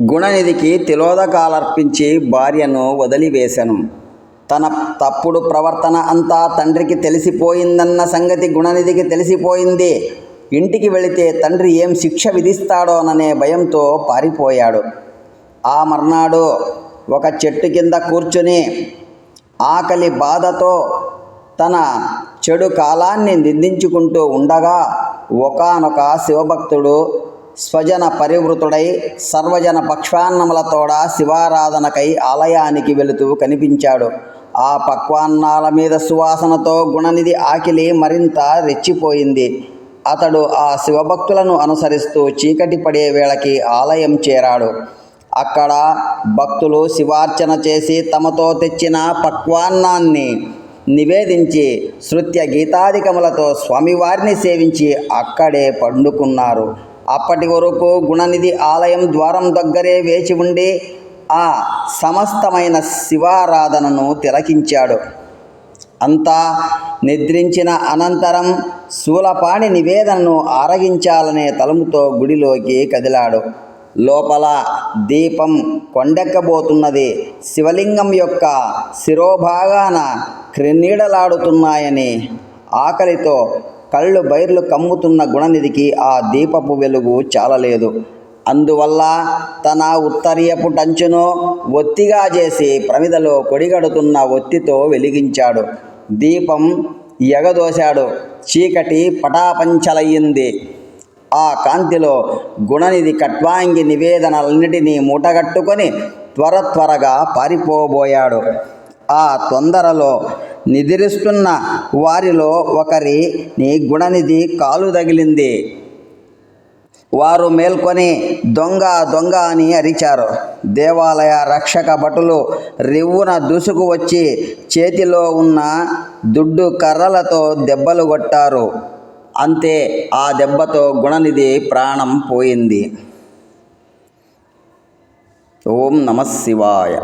గుణనిధికి తిలోదకాలర్పించి భార్యను వదిలివేశను. తన తప్పుడు ప్రవర్తన అంతా తండ్రికి తెలిసిపోయిందన్న సంగతి గుణనిధికి తెలిసిపోయింది. ఇంటికి వెళితే తండ్రి ఏం శిక్ష విధిస్తాడోననే భయంతో పారిపోయాడు. ఆ మర్నాడు ఒక చెట్టు కింద కూర్చుని ఆకలి బాధతో తన చెడు కాలాన్ని నిందించుకుంటూ ఉండగా ఒకానొక శివభక్తుడు స్వజన పరివృతుడై సర్వజన పక్షాన్నములతోడ శివారాధనకై ఆలయానికి వెళుతూ కనిపించాడు. ఆ పక్వాన్నాల మీద సువాసనతో గుణనిధి ఆకిలి మరింత రెచ్చిపోయింది. అతడు ఆ శివభక్తులను అనుసరిస్తూ చీకటి పడే వేళకి ఆలయం చేరాడు. అక్కడ భక్తులు శివార్చన చేసి తమతో తెచ్చిన పక్వాన్నాన్ని నివేదించి శృత్య గీతాదికములతో స్వామివారిని సేవించి అక్కడే పండుకున్నారు. అప్పటి వరకు గుణనిధి ఆలయం ద్వారం దగ్గరే వేచి ఉండి ఆ సమస్తమైన శివారాధనను తిలకించాడు. అంతా నిద్రించిన అనంతరం శూలపాణి నివేదనను ఆరగించాలనే తలముతో గుడిలోకి కదిలాడు. లోపల దీపం కొండెక్కబోతున్నది. శివలింగం యొక్క శిరోభాగాన క్రిన్నీడలాడుతున్నాయని ఆకలితో కళ్ళు బైర్లు కమ్ముతున్న గుణనిధికి ఆ దీపపు వెలుగు చాలలేదు. అందువల్ల తన ఉత్తరీయపు టంచును ఒత్తిగా చేసి ప్రమిదలో కొడిగడుతున్న ఒత్తితో వెలిగించాడు. దీపం ఎగదోశాడు. చీకటి పటాపంచలయ్యింది. ఆ కాంతిలో గుణనిధి కట్వాంగి నివేదనలన్నిటినీ మూటగట్టుకొని త్వర త్వరగా పారిపోబోయాడు. ఆ తొందరలో నిద్రిస్తున్న వారిలో ఒకరిని గుణనిధి కాలు తగిలింది. వారు మేల్కొని దొంగ దొంగ అని అరిచారు. దేవాలయ రక్షక భటులు రివ్వున దూసుకు వచ్చి చేతిలో ఉన్న దుడ్డు కర్రలతో దెబ్బలు కొట్టారు. అంతే ఆ దెబ్బతో గుణనిధి ప్రాణం పోయింది. ఓం నమ శివాయ.